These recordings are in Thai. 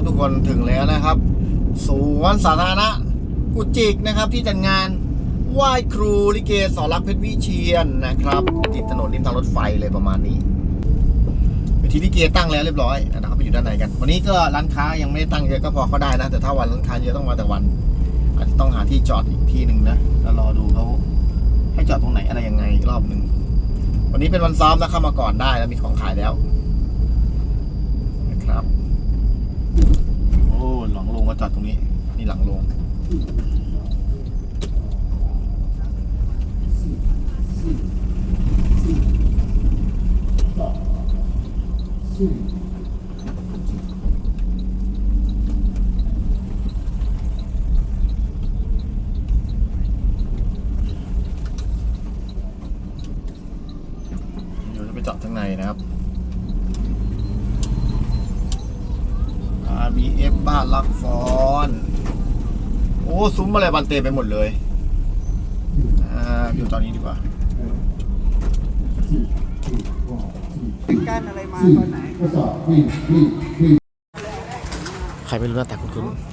ครับ ทุกคนถึงแล้วนะครับสวนสาธารณะกุจิกนะครับที่จัดงานไหว้ครูลิเกสอนรักเพชรวิเชียนนะครับติดถนนริมทางรถไฟเลยประมาณนี้เวทีลิเกตั้งแล้วเรียบร้อยนะครับไปอยู่ด้านในกัน วันนี้ก็ร้านค้ายังไม่ได้ตั้งเยอะก็พอเขาได้นะ แต่ถ้าวันร้านค้าเยอะต้องมาแต่วัน อาจจะต้องหาที่จอดอีกที่หนึ่งนะแล้วรอดูเขาให้จอดตรงไหนอะไรยังไงรอบหนึ่งวันนี้เป็นวันซ้อมนะเข้ามาก่อนได้แล้วมีของขายแล้วนะครับ โอ้หลังโรงก็จอดตรงนี้ นี่หลังโรงเดี๋ยวจะไปจอดข้างในนะครับ RBF บ้านลักฟอนโอ้ซุ้มอะไรบันเตไปหมดเลยอ่าอยู่ตอนนี้ดีกว่าเป็นก้านอะไรมาตอนไหนใครไม่รู้หน้าตาคุ้นๆ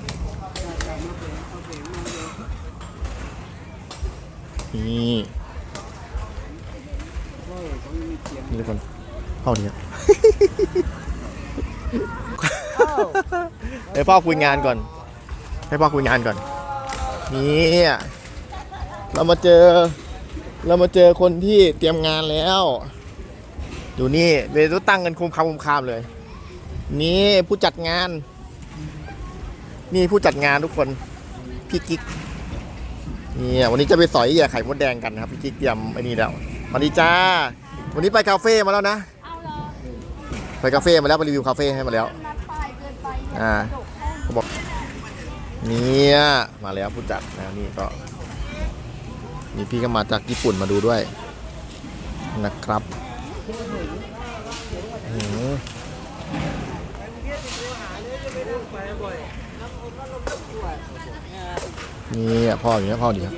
นี่นี่ทุกคนพ่อเนี่ยเดี๋ ยวพ่อคุยงานก่อน ให้พ่อคุยงานก่อน นี่เรามาเจอ เรามาเจอคนที่เตรียมงานแล้วดูนี่เดี๋ยวต้องตั้งกันคุมคำคุมคามเลย นี่ผู้จัดงาน นี่ผู้จัดงานทุกคนพี่กิ๊กเนี่ยวันนี้จะไปสอยเหยื่อไข่มดแดงกันนะครับพี่กิ๊กเตรียมไอ้นี่แล้วสวัสดีจ้า วันนี้ไปคาเฟ่มาแล้วนะไปคาเฟ่มาแล้วไปรีวิวคาเฟ่ให้มาแล้วนัดป้ายเกินไปอ่าเขา บอกเนี่ยมาแล้วผู้จัดนะนี่ก็มีพี่ก็มาจากญี่ปุ่นมาดูด้วย นะครับนี่พ่ออยู่นี้ยพ่อดีครับ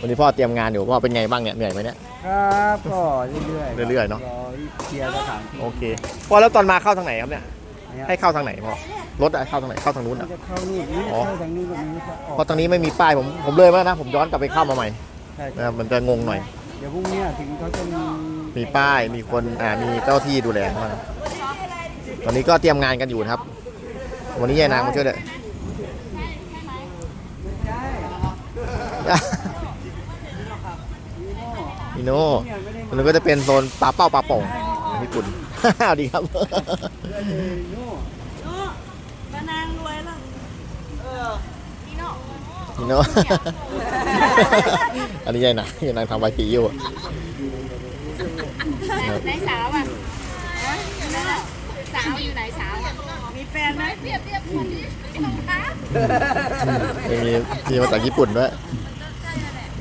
วันนี้พ่อเตรียมงานอยู่พ่อเป็นไงบ้างเนี่ยเหนื่อยไหมเนี่ย ครับก็เรื่อยๆเรื่อยๆเนอะ รอเคลียร์สถานที่โอเคพ่อแล้วตอนมาเข้าทางไหนครับเนี่ยเนี่ยให้เข้าทางไหนพ่อรถอะเข้าทางไหนเข้าทางนู้นมัอะนจะเข้านู่นนี่อ๋อ เข้าทางนู้นตรงนี้จะออกเพราะตรงนี้ไม่มีป้ายผมผมเลยมาแล้วนะ ผมย้อนกลับไปเข้ามาใหม่ใช่นะครับมันจะงงหน่อย เดี๋ยวพรุ่งนี้ถึงเขาจะมีมีป้ายมีคนอ่ามีเจ้าที่ดูแลมางตอนนี้ก็เตรียมงานกันอยู่นะครับ วันนี้ยายนางมาช่วยด้วย พี่โน่ตรงนี้ก็จะเป็นโซนปลาเป้าปลาโป่งญี่ปุ่นสวัสดีครับมานางรวยแล้วพี่น้องพี่โน่ อันนี้ยายนางยายนางทำใบสีอยู่ไหนสาวอะฮะนั่นน่ะสาวอยู่ไหนสาวอะมีแฟนไหมเรียบเรียบคนนี้รองเท้ายังมีมีมาจากญี่ปุ่นด้วย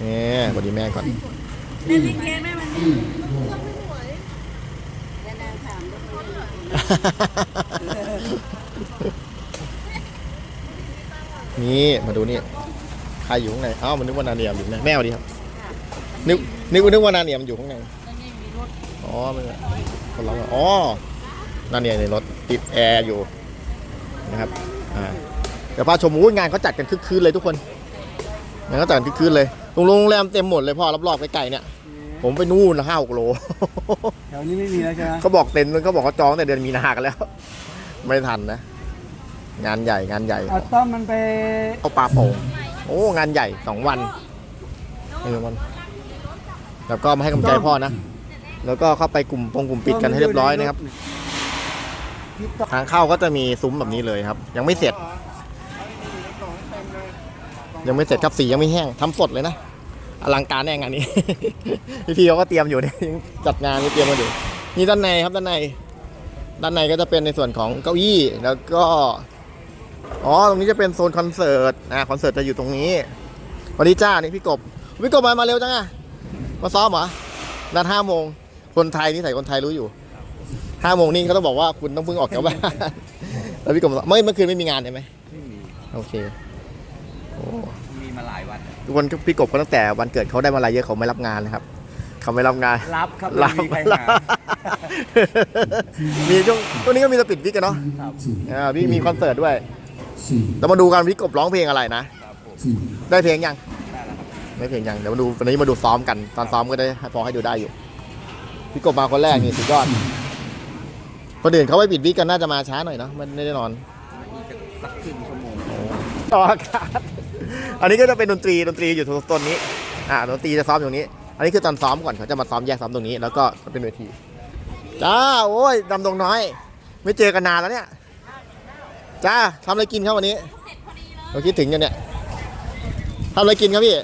นี่สวัสดีแม่ก่อน เล่นลิเกไหมมันนี่แต่นางถามว่านี่มาดูนี่ใครอยู่ข้างในเอ้ามันนึกว่านาเนียมอยู่ข้างในแม่สวัสดีครับนึกนึกนึกว่านาเนียมอยู่ข้างในอ๋อไม่ใช่คนร้องอ๋อนาเนียมในรถติดแอร์อยู่นะครับอ่าเดี๋ยวพาชมอู้งานเขาจัดกันคึกคืนเลยทุกคนงานเขาจัดกันคึกคืนเลย โรงโรงแรมเต็มหมดเลยพ่อรอบๆใกล้ๆเนี่ย ผมไปนู่นละห้าหกโล แถวนี้ไม่มีแล้วใช่ไหมเขาบอกเต็นท์เขาบอกเขาจองแต่เดือนมีนากันแล้ว ไม่ทันนะ งานใหญ่งานใหญ่เอาต้อมมันไปเอาปลาโป่งโอ้ งานใหญ่สองวันเออวัน แล้วก็มาให้กำลังใจพ่อนะ แล้วก็เข้าไปกลุ่มปงกลุ่มปิดกันให้เรียบร้อยนะครับพี่ต้อมทางเข้าก็จะมีซุ้มแบบนี้เลยครับ ยังไม่เสร็จ ยังไม่เสร็จครับสียังไม่แห้งทำสดเลยนะ อลังการแน่งานนี้ พี่ๆเขาก็เตรียมอยู่เนี่ยยังจัดงานนี่เตรียมมาอยู่นี่ด้านในครับด้านใน ด้านในก็จะเป็นในส่วนของเก้าอี้แล้วก็อ๋อตรงนี้จะเป็นโซนคอนเสิร์ตอ่าคอนเสิร์ตจะอยู่ตรงนี้สวัสดีจ้านี่พี่กบพี่กบมามาเร็วจังอะมาซ้อมเหรอนัดห้าโมงคนไทยนี่ใส่คนไทยรู้อยู่ห้าโมงนี่เขาต้องบอกว่าคุณต้องเพิ่งออกจากบ้านแล้วพี่กบบอกไม่เมื่อคืนไม่มีงานใช่ไหมไม่มีโอเคโอ้ ทุกคนพี่กบเขาตั้งแต่วันเกิดเขาได้มาลายเยอะเขาไม่รับงานเลยครับเขาไม่รับงาน รับครับรับไม่มีใครหา มีช่วงช่วงนี้ก็มีสปิดวิกกันเนาะครับอ่าพี่มีคอนเสิร์ตด้วยเรามาดูกันพี่กบร้องเพลงอะไรนะ ครับผมได้เพลงยังได้แล้วครับไม่เพลงยังเดี๋ยวมาดูวันนี้มาดูซ้อมกัน ตอนซ้อมก็ได้พอให้ดูได้อยู่ พี่กบมาคนแรกนี่สุดยอด คนอื่นเขาไปปิดวิกกันน่าจะมาช้าหน่อยเนาะมันไม่ได้นอนอีกสักครึ่งชั่วโมงต่ออากาศ อันนี้ก็จะเป็นดนตรีดนตรีอยู่ตรงต้นนี้ อ่าดนตรีจะซ้อมอยู่ตรงนี้ อันนี้คือตอนซ้อมก่อนเขาจะมาซ้อมแยกซ้อมตรงนี้ แล้วก็เป็นเวที จ้า โอ้ยดำดงน้อย ไม่เจอกันนานแล้วเนี่ย จ้าทำอะไรกินครับวันนี้เราคิดถึงกันเนี่ยทำอะไรกินครับพี่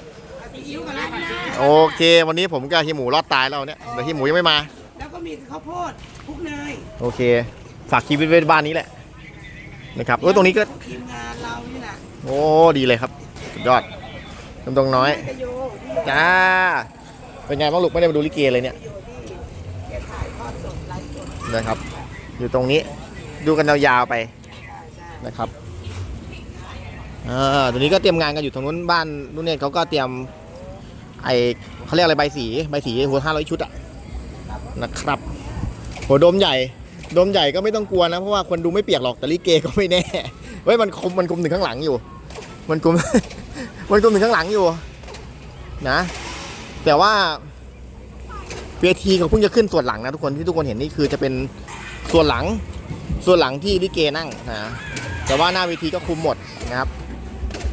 โอเค วันนี้ผมกับเฮียหมูรอดตายแล้วเนี่ยแต่เฮียหมูยังไม่มา แล้วก็มีข้าวโพดคลุกเนย โอเค ฝากชีวิตไว้บ้านนี้แหละ นะครับเออตรงนี้ก็ทีมงานเรานี่แหละ โอ้ ดีเลยครับสุด ยอดดำดงน้อย จ้า เป็นไงบ้างลูกไม่ได้มาดูลิเกเลยเนี่ยนะครับ อยู่ตรงนี้ ดูกันยาวๆไปนะครับอ่าตรงนี้ก็เตรียมงานกันอยู่ตรงนู้นบ้านนู้นเนี่ยเขาก็เตรียม ไอเขาเรียกอะไรใบสีใบสีหัวห้าร้อยชุดอะนะครับหัวโดมใหญ่โดมใหญ่ก็ไม่ต้องกลัวนะ เพราะว่าคนดูไม่เปียกหรอกแต่ลิเกก็ไม่แน่เฮ้ยมันคมมันคมถึงข้างหลังอยู่ มันคม มันคมถึงข้างหลังอยู่นะ แต่ว่าเวทีเขาเพิ่งจะขึ้นส่วนหลังนะทุกคนที่ทุกคนเห็นนี่คือจะเป็นส่วนหลัง ส่วนหลังที่ลิเกนั่งนะแต่ว่าหน้าเวทีก็คุมหมดนะครับ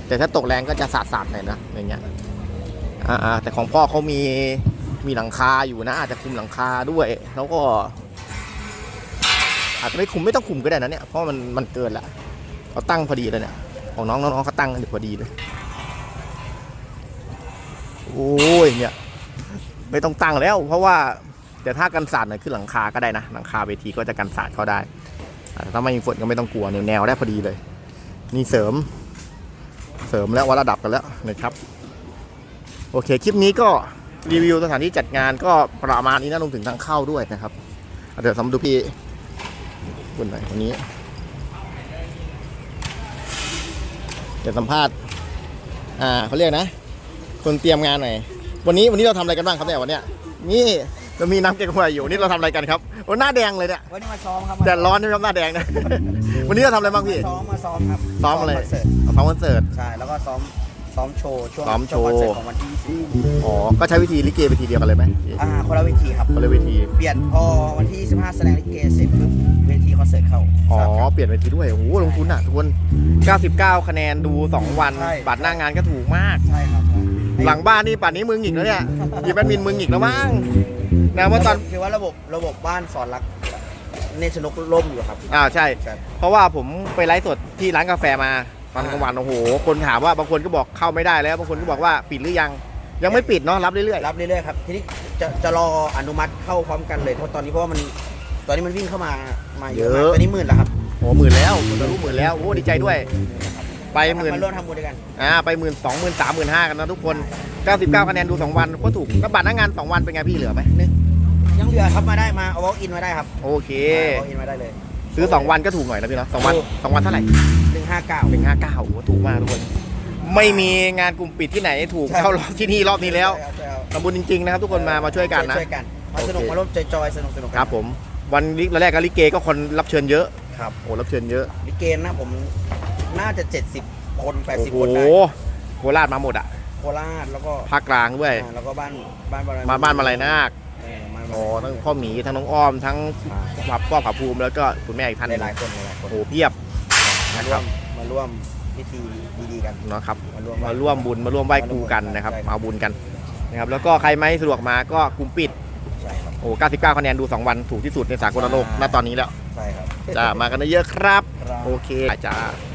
แต่ถ้าตกแรงก็จะสาดสาดหน่อยนะอย่างเงี้ยอ่าแต่ของพ่อเขามีมีหลังคาอยู่นะ อาจจะคุมหลังคาด้วย แล้วก็ อาจจะไม่คุมไม่ต้องคุมก็ได้นะเนี่ยเพราะมันมันเกินละเขาตั้งพอดีเลยเนี่ยของน้องน้องเขาตั้งกันอยู่พอดีเลย โอ้ยเนี่ยไม่ต้องตั้งแล้ว เพราะว่าเดี๋ยวถ้ากันสาดหน่อยขึ้นหลังคาก็ได้นะหลังคาเวทีก็จะกันสาดเขาได้แต่ถ้าไม่มีฝนก็ไม่ต้องกลัวแนวแนวได้พอดีเลย นี่เสริม เสริมแล้ววัดระดับกันแล้วนะครับ โอเคคลิปนี้ก็รีวิวสถานที่จัดงานก็ประมาณนี้นะรวมถึงทางเข้าด้วยนะครับเดี๋ยวสำดูพี่คนไหนคนนี้เดี๋ยวสัมภาษณ์ อ่าเขาเรียกนะ คนเตรียมงานหน่อยวันนี้วันนี้เราทำอะไรกันบ้างครับเนี่ยวันเนี้ยนี่เรามีน้ำเก๊กฮวยอยู่นี่เราทำอะไรกันครับโอ้หน้าแดงเลยเนี่ยวันนี้มาซ้อมครับแดดร้อนใช่ไหมครับหน้าแดงนะ วันนี้เราทำอะไรบ้างพี่ซ้อมมาซ้อมครับซ้อมอะไรคอนเสิร์ตซ้อมคอนเสิร์ตใช่แล้วก็ซ้อมซ้อมโชว์ช่วงซ้อมโชว์ คอนเสิร์ตของวันที่20อ๋อก็ใช้วิธีลิเกไปทีเดียวกันเลยไหมอ่าคนละเวทีครับคนละเวทีเปลี่ยนพอวันที่25แสดงลิเกเสร็จปุ๊บเวทีคอนเสิร์ตเข้าอ๋อสามครับ เปลี่ยนเวทีด้วยโอ้โหลงทุนอะทุกคน99 คะแนนดู 2 วัน ใช่ บัตรหน้างานก็ถูกมาก ใช่ครับใช่ หลังบ้านนี่ป่านนี้มึงอีกแล้วเนี่ยหยิบแบดมินมึงอีกแล้วมั้งนะว่าตอนคือว่าระบบระบบบ้านสอนรักเนชนกล่มอยู่ครับ อ่าใช่ใช่เพราะว่าผมไปไลฟ์สดที่ร้านกาแฟมาตอนกลางวันโอ้โห คนถามว่าบางคนก็บอกเข้าไม่ได้แล้ว บางคนก็บอกว่าปิดหรือยัง ยังไม่ปิดเนาะรับเรื่อยรับเรื่อยๆครับทีนี้จะจะรออนุมัติเข้าพร้อมกันเลยเพราะตอนนี้เพราะว่ามันตอนนี้มันวิ่งเข้ามามาเยอะมากตอนนี้หมื่นแล้วครับๆโอ้หมื่นแล้วผมจะรู้หมื่นแล้วโอ้ดีใจด้วย ไปหมื่น มาร่วมทำบุญด้วยกัน อ่าไปหมื่นสองหมื่นสามหมื่นห้ากันนะทุกคน 99คะแนนดู 2 วันก็ถูกแล้วบัตรหน้างาน 2 วันเป็นไงพี่เหลือไหมนึกยังเหลือครับมาได้มาเอา walk in มาได้ครับโอเค เอา walk in มาได้เลย ซื้อ 2 วันก็ถูกหน่อยนะพี่เนาะสองวันถูก สองวันเท่าไหร่หนึ่งห้าเก้า หนึ่งห้าเก้าโอ้โหถูกมากทุกคน ไม่มีงานกลุ่มปิดที่ไหนถูกใช่ เท่ารอบที่นี่รอบนี้แล้วใช่ครับใช่ครับทำบุญจริงๆนะครับทุกคนมามาช่วยกันนะ ช่วยกันมาสนุกโอเค มาร่วมจอยๆสนุกสนุกครับผมวันลิแรกก็ลิเกก็คนรับเชิญเยอะครับโอ้รับเชิญเยอะ ลิเกนะผม น่าจะ 70 คน โอ้80โหคนได้โคราชมาหมดอะโคราชแล้วก็ภาคกลางด้วย อ่าแล้วก็บ้านบ้านมาบ้านมาลายนาคเออมาโอ้ทั้งพ่อหมีทั้งน้องอ้อมทั้งผับพ่อผับภูมิแล้วก็คุณแม่อีกท่านหนึ่งหลายๆคนหลายๆคโอ้นโหเพียบ มานะคร่วรับมมาร่วมพิธีดีๆกัน เนาะครับมาร่วมมาร่วมบุญมาร่วมไหว้ครูกันนะครับใช่ มาเอาบุญกันนะครับแล้วก็ใครไม่สะดวกมาก็กลุ่มปิดใช่ครับ โอ้99คะแนนดู2วันถูกที่สุดในสากลโลกณตอนนี้แล้ว ใช่ครับ จ้ามากันเยอะๆครับ ครับ โอเคจ้าค